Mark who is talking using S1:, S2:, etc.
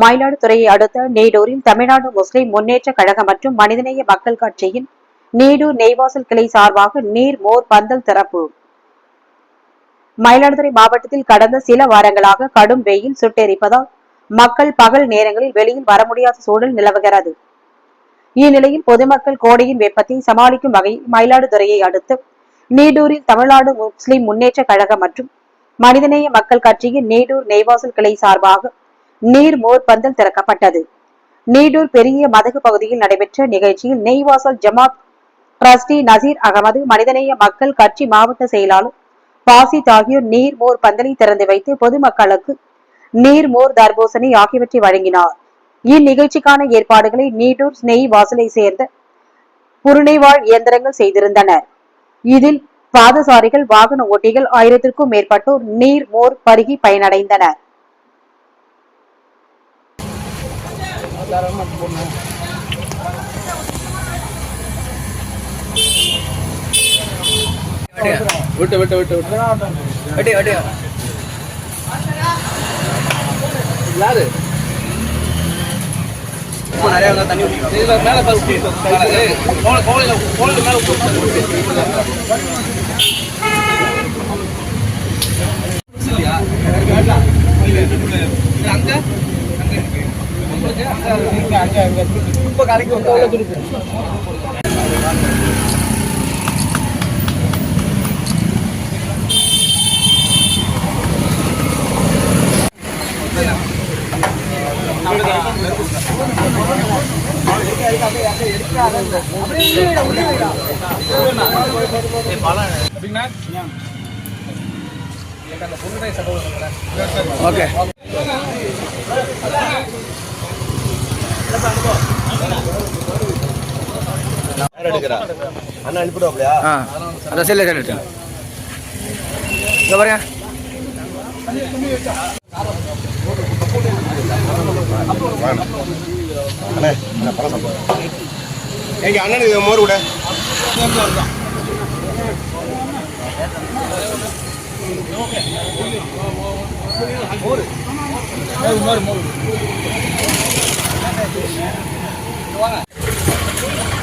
S1: மயிலாடுதுறையை அடுத்த நீடூரில் தமிழ்நாடு முஸ்லிம் முன்னேற்ற கழகம் மற்றும் மனிதநேய மக்கள் கட்சியின் நீடூர் நெய்வாசல் கிளை சார்பாக நீர் மோர் பந்தல் திறப்பு. மயிலாடுதுறை மாவட்டத்தில் கடந்த சில வாரங்களாக கடும் வெயில் சுட்டெரிப்பதால் மக்கள் பகல் நேரங்களில் வெளியில் வர முடியாத சூழல் நிலவுகிறது. இந்நிலையில் பொதுமக்கள் கோடையின் வெப்பத்தை சமாளிக்கும் வகையில் மயிலாடுதுறையை அடுத்து நீடூரில் தமிழ்நாடு முஸ்லிம் முன்னேற்ற கழகம் மற்றும் மனிதநேய மக்கள் கட்சியின் நீடூர் நெய்வாசல் கிளை சார்பாக நீர் மோர் பந்தல் திறக்கப்பட்டது. நீடூர் பெரிய மதகு பகுதியில் நடைபெற்ற நிகழ்ச்சியில் நெய்வாசல் ஜமாத் டிரஸ்டி நசீர் அகமது மனிதநேய மக்கள் கட்சி மாவட்ட செயலாளர் பாசித் ஆகியோர் நீர் மோர் பந்தலை திறந்து வைத்து பொதுமக்களுக்கு நீர் மோர் தர்பூசணி ஆகியவற்றை வழங்கினார். இந்நிகழ்ச்சிக்கான ஏற்பாடுகளை நீடூர் நெய் வாசலை சேர்ந்த புருணைவாழ் இயந்திரங்கள் செய்திருந்தனர். இதில் பாதசாரிகள் வாகன ஓட்டிகள் ஆயிரத்திற்கும் மேற்பட்டோர் நீர் மோர் பருகி பயனடைந்தனர்.
S2: விட்டு விட்டு விட்டு விட்டு அடி அடி இல்லாது நிறைய தண்ணி ஊற்றிக்கலாம் மேலே ஃபஸ்ட்டு மேலே இல்லையா அங்கே அங்கே இருக்கு. இப்போ கரைக்கு வந்து அவ்வளோ ஓகே
S3: அண்ணா அனுப்பிடுவாப்லையா
S2: ஆ அதான் செல்ல செல்லிட்டு இங்கே பாருங்க.
S3: எங்க அண்ணனுக்கு மோர் கூட
S2: மோர் மோர் Đúng rồi?